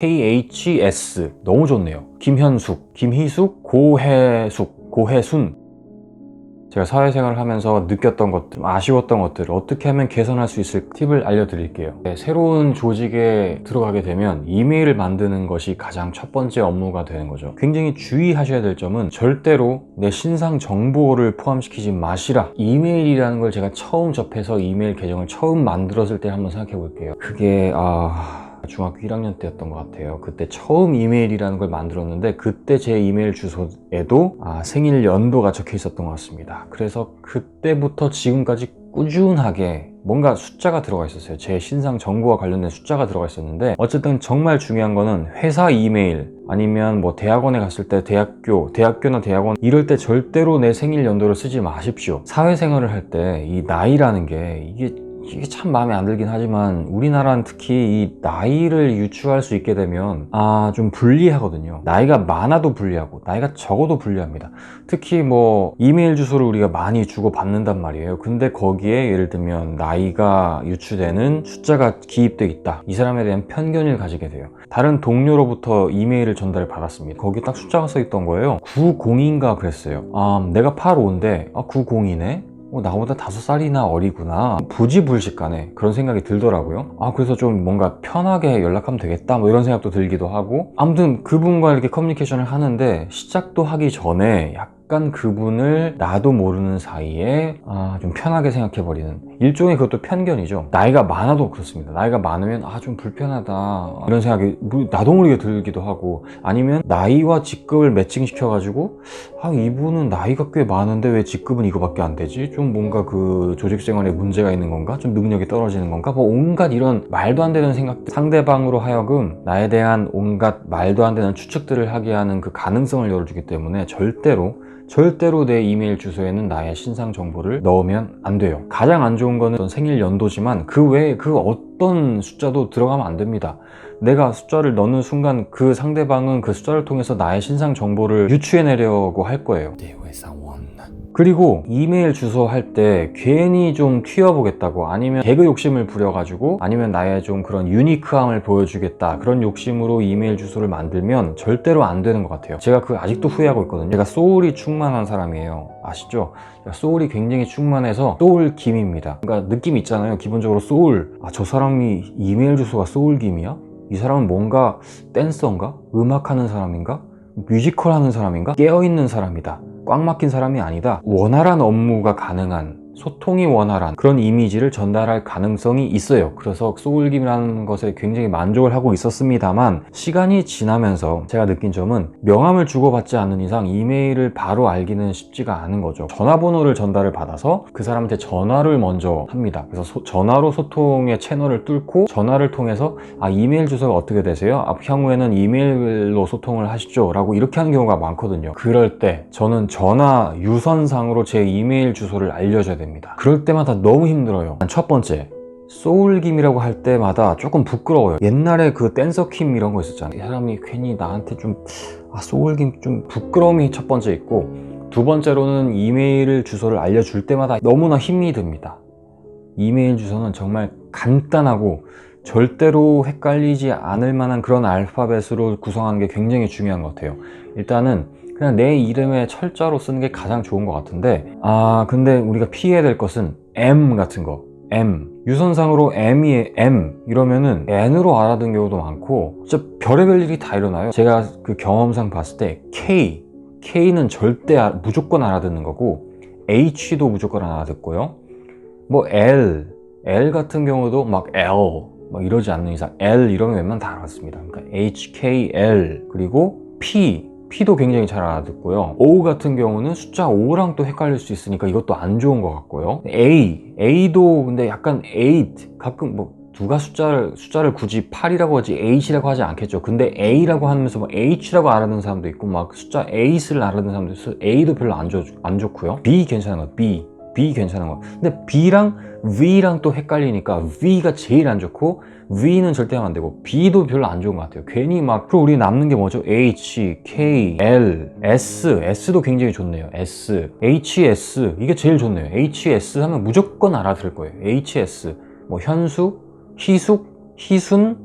KHS 너무 좋네요. 김현숙, 김희숙, 고혜숙, 고혜순. 제가 사회생활을 하면서 느꼈던 것들, 아쉬웠던 것들을 어떻게 하면 개선할 수 있을 팁을 알려드릴게요. 네, 새로운 조직에 들어가게 되면 이메일을 만드는 것이 가장 첫 번째 업무가 되는 거죠. 굉장히 주의하셔야 될 점은 절대로 내 신상 정보를 포함시키지 마시라. 이메일이라는 걸 제가 처음 접해서 이메일 계정을 처음 만들었을 때 한번 생각해 볼게요. 그게, 아, 중학교 1학년 때였던 것 같아요. 그때 처음 이메일이라는 걸 만들었는데 그때 제 이메일 주소에도 아, 생일 연도가 적혀 있었던 것 같습니다. 그래서 그때부터 지금까지 꾸준하게 뭔가 숫자가 들어가 있었어요. 제 신상 정보와 관련된 숫자가 들어가 있었는데 어쨌든 정말 중요한 거는 회사 이메일 아니면 뭐 대학원에 갔을 때 대학교, 대학교나 대학원 이럴 때 절대로 내 생일 연도를 쓰지 마십시오. 사회생활을 할 때 이 나이라는 게 이게 이게 참 마음에 안 들긴 하지만 우리나라는 특히 이 나이를 유추할 수 있게 되면 아 좀 불리하거든요. 나이가 많아도 불리하고 나이가 적어도 불리합니다. 특히 뭐 이메일 주소를 우리가 많이 주고 받는단 말이에요. 근데 거기에 예를 들면 나이가 유추되는 숫자가 기입돼 있다. 이 사람에 대한 편견을 가지게 돼요. 다른 동료로부터 이메일을 전달을 받았습니다. 거기 딱 숫자가 써 있던 거예요. 90인가 그랬어요. 아 내가 85인데 아 90이네 어, 나보다 다섯 살이나 어리구나. 부지불식간에 그런 생각이 들더라고요. 아, 그래서 좀 뭔가 편하게 연락하면 되겠다. 뭐 이런 생각도 들기도 하고. 아무튼 그분과 이렇게 커뮤니케이션을 하는데 시작도 하기 전에 약간 그분을 나도 모르는 사이에 아, 좀 편하게 생각해버리는 일종의 그것도 편견이죠. 나이가 많아도 그렇습니다. 나이가 많으면 아, 좀 불편하다. 이런 생각이 뭐 나도 모르게 들기도 하고 아니면 나이와 직급을 매칭시켜 가지고 아, 이분은 나이가 꽤 많은데 왜 직급은 이거밖에 안 되지? 좀 뭔가 그 조직 생활에 문제가 있는 건가? 좀 능력이 떨어지는 건가? 뭐 온갖 이런 말도 안 되는 생각들 상대방으로 하여금 나에 대한 온갖 말도 안 되는 추측들을 하게 하는 그 가능성을 열어주기 때문에 절대로 절대로 내 이메일 주소에는 나의 신상 정보를 넣으면 안 돼요. 가장 안 좋은 거는 생일 연도지만 그 외에 그 어떤 숫자도 들어가면 안 됩니다. 내가 숫자를 넣는 순간 그 상대방은 그 숫자를 통해서 나의 신상 정보를 유추해내려고 할 거예요. 그리고 이메일 주소 할 때 괜히 좀 튀어보겠다고 아니면 개그 욕심을 부려가지고 아니면 나의 좀 그런 유니크함을 보여주겠다 그런 욕심으로 이메일 주소를 만들면 절대로 안 되는 것 같아요 제가 그 아직도 후회하고 있거든요 제가 소울이 충만한 사람이에요 아시죠? 소울이 굉장히 충만해서 소울 김입니다 그러니까 느낌 있잖아요 기본적으로 소울 아 저 사람이 이메일 주소가 소울 김이야? 이 사람은 뭔가 댄서인가? 음악하는 사람인가? 뮤지컬 하는 사람인가? 깨어있는 사람이다 꽉 막힌 사람이 아니다. 원활한 업무가 가능한 소통이 원활한 그런 이미지를 전달할 가능성이 있어요. 그래서 소울김이라는 것에 굉장히 만족을 하고 있었습니다만 시간이 지나면서 제가 느낀 점은 명함을 주고받지 않는 이상 이메일을 바로 알기는 쉽지가 않은 거죠. 전화번호를 전달을 받아서 그 사람한테 전화를 먼저 합니다. 그래서 소- 전화로 소통의 채널을 뚫고 전화를 통해서 아 이메일 주소가 어떻게 되세요? 아, 향후에는 이메일로 소통을 하시죠. 라고 이렇게 하는 경우가 많거든요. 그럴 때 저는 전화 유선상으로 제 이메일 주소를 알려줘야 됩니다. 그럴 때마다 너무 힘들어요. 첫 번째, 소울김이라고 할 때마다 조금 부끄러워요. 옛날에 그 댄서킴 이런 거 있었잖아요. 이 사람이 괜히 나한테 좀, 아, 소울김 좀 부끄러움이 첫 번째 있고, 두 번째로는 이메일 주소를 알려줄 때마다 너무나 힘이 듭니다. 이메일 주소는 정말 간단하고 절대로 헷갈리지 않을 만한 그런 알파벳으로 구성하는 게 굉장히 중요한 것 같아요. 일단은 그냥 내 이름에 철자로 쓰는 게 가장 좋은 것 같은데 아 근데 우리가 피해야 될 것은 M 같은 거. M. 유선상으로 M이 M. 이러면은 N으로 알아듣는 경우도 많고 진짜 별의별 일이 다 일어나요. 제가 그 경험상 봤을 때 K. K는 절대 아- 무조건 알아듣는 거고 H도 무조건 알아듣고요. 뭐 L. L 같은 경우도 막 L. 막 이러지 않는 이상 L 이러면 웬만하면 다 알았습니다. 그러니까 H, K, L. 그리고 P P도 굉장히 잘 알아듣고요. O 같은 경우는 숫자 5랑 또 헷갈릴 수 있으니까 이것도 안 좋은 것 같고요. A, A도 근데 약간 8 가끔 뭐 누가 숫자를 숫자를 굳이 8이라고 하지 8이라고 하지 않겠죠. 근데 A라고 하면서 뭐 H라고 알아듣는 사람도 있고 막 숫자 8을 알아듣는 사람도 있어요. A도 별로 안, 좋, 안 좋고요. B 괜찮은 거. B, B 괜찮은 거. 근데 B랑 V랑 또 헷갈리니까 V가 제일 안 좋고 V는 절대 하면 안 되고 B도 별로 안 좋은 것 같아요. 괜히 막 그리고 우리 남는 게 뭐죠? H, K, L, S, S도 굉장히 좋네요. S, HS 이게 제일 좋네요. HS 하면 무조건 알아들을 거예요. HS 뭐 현수, 희숙, 희순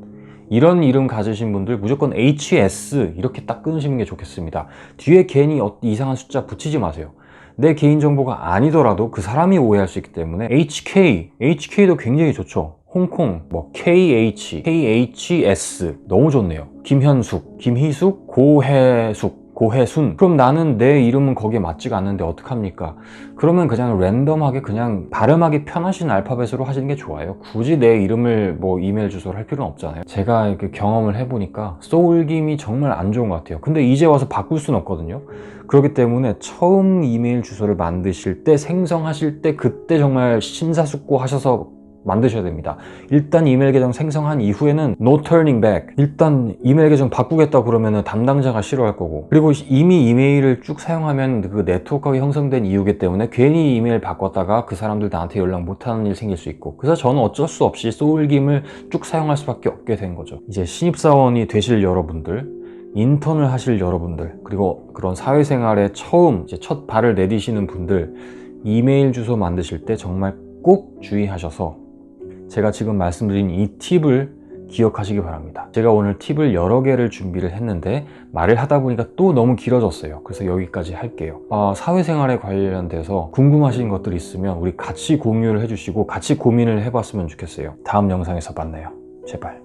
이런 이름 가지신 분들 무조건 HS 이렇게 딱 끊으시는 게 좋겠습니다. 뒤에 괜히 어- 이상한 숫자 붙이지 마세요. 내 개인정보가 아니더라도 그 사람이 오해할 수 있기 때문에 HK, HK도 굉장히 좋죠. 홍콩, 뭐 KH, KHS 너무 좋네요. 김현숙, 김희숙, 고혜숙, 고혜순. 그럼 나는 내 이름은 거기에 맞지가 않는데 어떡합니까? 그러면 그냥 랜덤하게 그냥 발음하기 편하신 알파벳으로 하시는 게 좋아요. 굳이 내 이름을 뭐 이메일 주소를 할 필요는 없잖아요. 제가 이렇게 경험을 해보니까 소울김이 정말 안 좋은 것 같아요. 근데 이제 와서 바꿀 수는 없거든요. 그렇기 때문에 처음 이메일 주소를 만드실 때 생성하실 때 그때 정말 심사숙고하셔서 만드셔야 됩니다. 일단 이메일 계정 생성한 이후에는 no turning back. 일단 이메일 계정 바꾸겠다 그러면 담당자가 싫어할 거고. 그리고 이미 이메일을 쭉 사용하면 그 네트워크가 형성된 이유기 때문에 괜히 이메일 바꿨다가 그 사람들 나한테 연락 못하는 일 생길 수 있고. 그래서 저는 어쩔 수 없이 소울김을 쭉 사용할 수밖에 없게 된 거죠. 이제 신입사원이 되실 여러분들, 인턴을 하실 여러분들, 그리고 그런 사회생활에 처음 이제 첫 발을 내디시는 분들, 이메일 주소 만드실 때 정말 꼭 주의하셔서 제가 지금 말씀드린 이 팁을 기억하시기 바랍니다. 제가 오늘 팁을 여러 개를 준비를 했는데 말을 하다 보니까 또 너무 길어졌어요. 그래서 여기까지 할게요. 아, 사회생활에 관련돼서 궁금하신 것들 있으면 우리 같이 공유를 해주시고 같이 고민을 해봤으면 좋겠어요. 다음 영상에서 만나요. 제발.